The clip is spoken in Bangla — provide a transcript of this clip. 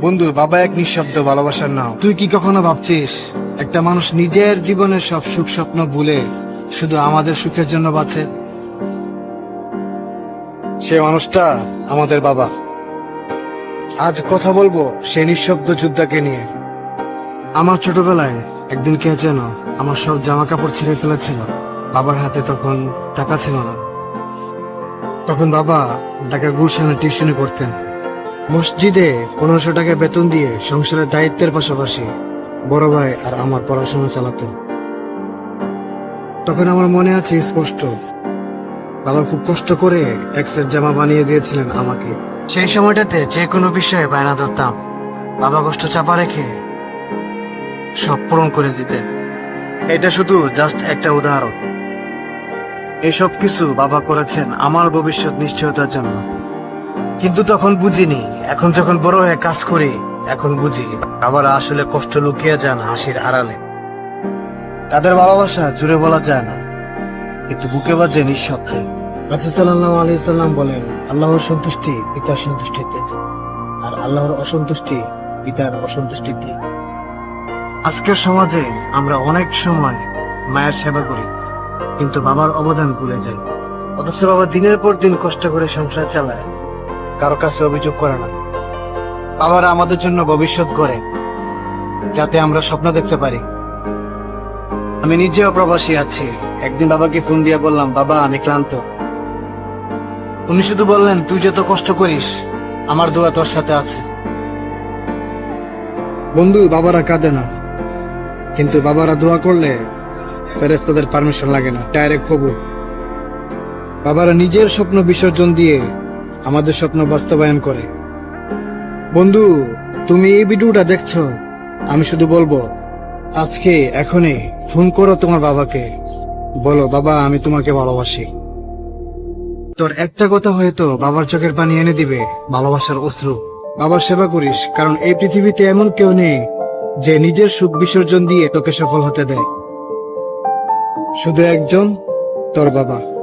বন্ধু, বাবা এক নিঃশব্দ ভালোবাসার নাম। তুই কি কখনো ভাবছিস, একটা মানুষ নিজের জীবনের সব সুখ স্বপ্ন ভুলে শুধু আমাদের সুখের জন্য বাঁচে? সে মানুষটা আমাদের বাবা। আজ কথা বলব সে নিঃশব্দ যোদ্ধাকে নিয়ে। আমার ছোটবেলায় একদিন কে যেন আমার সব জামা কাপড় ছিঁড়ে ফেলেছিল। বাবার হাতে তখন টাকা ছিল না। তখন বাবা ঢাকা গুলশানে টিউশনি করতেন মসজিদে পনেরোশো টাকা বেতন দিয়ে সংসারের দায়িত্বের পাশাপাশি বড় ভাই আর আমার পড়াশোনা চালাতো। তখন আমার মনে আছে স্পষ্ট। বাবা খুব কষ্ট করে এক সেট জামা বানিয়ে দিয়েছিলেন আমাকে। সেই সময়টাতে যে কোনো বিষয়ে বায়না ধরতাম। বাবা কষ্ট চাপা রেখে সব পূরণ করে দিতেন। এটা শুধু জাস্ট একটা উদাহরণ। এসব কিছু বাবা করেছেন আমার ভবিষ্যৎ নিশ্চয়তার জন্য। কিন্তু তখন বুঝিনি। এখন যখন বড় হয়ে কাজ করি, এখন বুঝি। বাবারা আসলে কষ্ট লুকিয়ে যান হাসির আড়ালে। তাদের ভালোবাসা জুড়ে বলা যায় না। কিন্তু বুকে বাজে নিঃশব্দে। রাসুসাল্লাহ সাল্লাম বলেন, আল্লাহর সন্তুষ্টি পিতার সন্তুষ্টিতে, আর আল্লাহর অসন্তুষ্টি পিতার অসন্তুষ্টিতে। আজকের সমাজে আমরা অনেক সময় মায়ের সেবা করি, কিন্তু বাবার অবদান ভুলে যাই। অথচ বাবা দিনের পর দিন কষ্ট করে সংসার চালায়। কারও কাছে অভিযোগ করে না। বাবারা আমাদের জন্য ভবিষ্যৎ করে যাতে আমরা স্বপ্ন দেখতে পারি। আমি নিজেও প্রবাসী আছি। একদিন বাবাকে ফোন দিয়ে বললাম, বাবা, আমি ক্লান্ত। উনি শুধু বললেন, তুই যত কষ্ট করিস, আমার দোয়া তোর সাথে আছে। বন্ধু, বাবারা কাঁদে না। কিন্তু বাবারা দোয়া করলে ফেরেস্তাদের পারমিশন লাগে না, ডাইরেক্ট কবুল। বাবারা নিজের স্বপ্ন বিসর্জন দিয়ে আমাদের স্বপ্ন বাস্তবায়ন করে। বন্ধু, তুমি এই ভিডিওটা দেখছ, আমি শুধু বলব, আজকে এখনই ফোন করো তোমার বাবাকে। বলো, বাবা, আমি তোমাকে ভালোবাসি। তোর একটা কথা হয়তো বাবার চোখের পানি এনে দিবে, ভালোবাসার অস্ত্র বাবার সেবা করিস, কারণ এই পৃথিবীতে এমন কেউ নেই যে নিজের সুখ বিসর্জন দিয়ে তোকে সফল হতে দেয়। শুধু একজন, তোর বাবা।